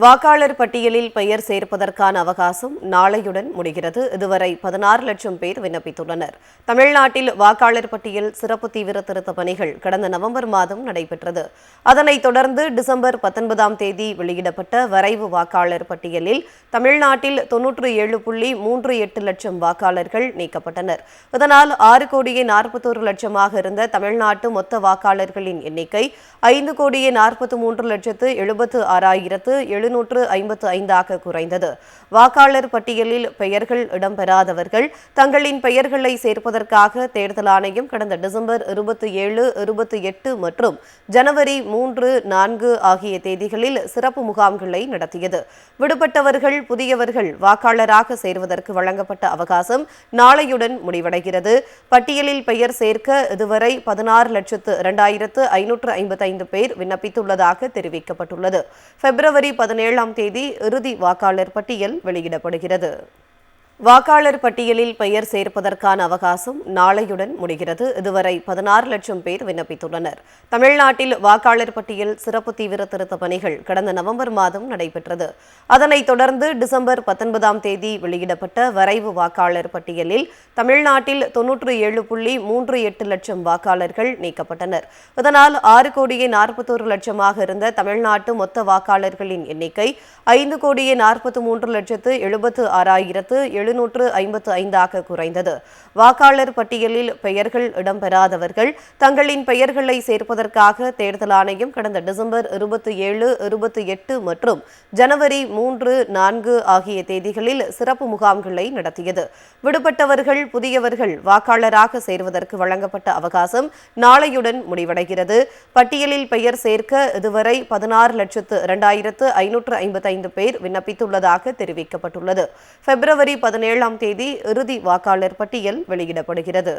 வாக்காளர் பட்டியலில் பெயர் சேர்ப்பதற்கான அவகாசம் நாளையுடன் முடிகிறது. இதுவரை பதினாறு லட்சம் பேர் விண்ணப்பித்துள்ளனர். தமிழ்நாட்டில் வாக்காளர் பட்டியல் சிறப்பு தீவிர திருத்த பணிகள் கடந்த நவம்பர் மாதம் நடைபெற்றது. அதனைத் தொடர்ந்து டிசம்பர் பத்தொன்பதாம் தேதி வெளியிடப்பட்ட வரைவு வாக்காளர் பட்டியலில் தமிழ்நாட்டில் தொன்னூற்று ஏழு புள்ளி மூன்று எட்டு லட்சம் வாக்காளர்கள் நீக்கப்பட்டனர். இதனால் ஆறு கோடியே நாற்பத்தோரு லட்சமாக இருந்த தமிழ்நாட்டு மொத்த வாக்காளர்களின் எண்ணிக்கை ஐந்து கோடியே நாற்பத்தி மூன்று லட்சத்து எழுபத்து ஆறாயிரத்து எழுநூற்று ஐம்பத்து ஐந்தாக குறைந்தது. வாக்காளர் பட்டியலில் பெயர்கள் இடம்பெறாதவர்கள் தங்களின் பெயர்களை சேர்ப்பதற்காக தேர்தல் ஆணையம் கடந்த டிசம்பர் இருபத்தி ஏழு இருபத்தி எட்டு மற்றும் ஜனவரி மூன்று நான்கு ஆகிய தேதிகளில் சிறப்பு முகாம்களை நடத்தியது. விடுபட்டவர்கள் புதியவர்கள் வாக்காளராக சேர்வதற்கு வழங்கப்பட்ட அவகாசம் நாளையுடன் முடிவடைகிறது. பட்டியலில் பெயர் சேர்க்க இதுவரை பதினாறு லட்சத்து இரண்டாயிரத்து ஐநூற்று ஐம்பத்தைந்து பேர் விண்ணப்பித்துள்ளதாக தெரிவிக்கப்பட்டுள்ளது. பிப்ரவரி பதினேழாம் தேதி இறுதி வாக்காளர் பட்டியல் வெளியிடப்படுகிறது. வாக்காளர் பட்டியலில் பெயர் சேர்ப்பதற்கான அவகாசம் நாளையுடன் முடிகிறது. இதுவரை பதினாறு லட்சம் பேர் விண்ணப்பித்துள்ளனர். தமிழ்நாட்டில் வாக்காளர் பட்டியல் சிறப்பு தீவிர திருத்த பணிகள் கடந்த நவம்பர் மாதம் நடைபெற்றது. அதனைத் தொடர்ந்து டிசம்பர் பத்தொன்பதாம் தேதி வெளியிடப்பட்ட வரைவு வாக்காளர் பட்டியலில் தமிழ்நாட்டில் தொன்னூற்று ஏழு புள்ளி மூன்று எட்டு லட்சம் வாக்காளர்கள் நீக்கப்பட்டனர். இதனால் ஆறு கோடியே நாற்பத்தோரு லட்சமாக இருந்த தமிழ்நாட்டு மொத்த வாக்காளர்களின் எண்ணிக்கை ஐந்து கோடியே நாற்பத்தி மூன்று லட்சத்து எழுபத்து ஆறாயிரத்து எழு எழுநூற்று ஐம்பத்து ஐந்தாக குறைந்தது. வாக்காளர் பட்டியலில் பெயர்கள் இடம்பெறாதவர்கள் தங்களின் பெயர்களை சேர்ப்பதற்காக தேர்தல் ஆணையம் கடந்த டிசம்பர் இருபத்தி ஏழு இருபத்தி எட்டு மற்றும் ஜனவரி மூன்று நான்கு ஆகிய தேதிகளில் சிறப்பு முகாம்களை நடத்தியது. விடுபட்டவர்கள் புதியவர்கள் வாக்காளராக சேர்வதற்கு வழங்கப்பட்ட அவகாசம் நாளையுடன் முடிவடைகிறது. பட்டியலில் பெயர் சேர்க்க இதுவரை பதினாறு லட்சத்து இரண்டாயிரத்து ஐநூற்று ஐம்பத்தைந்து பேர் விண்ணப்பித்துள்ளதாக தெரிவிக்கப்பட்டுள்ளது. பிப்ரவரி பதினேழாம் தேதி இறுதி வாக்காளர் பட்டியல் வெளியிடப்படுகிறது.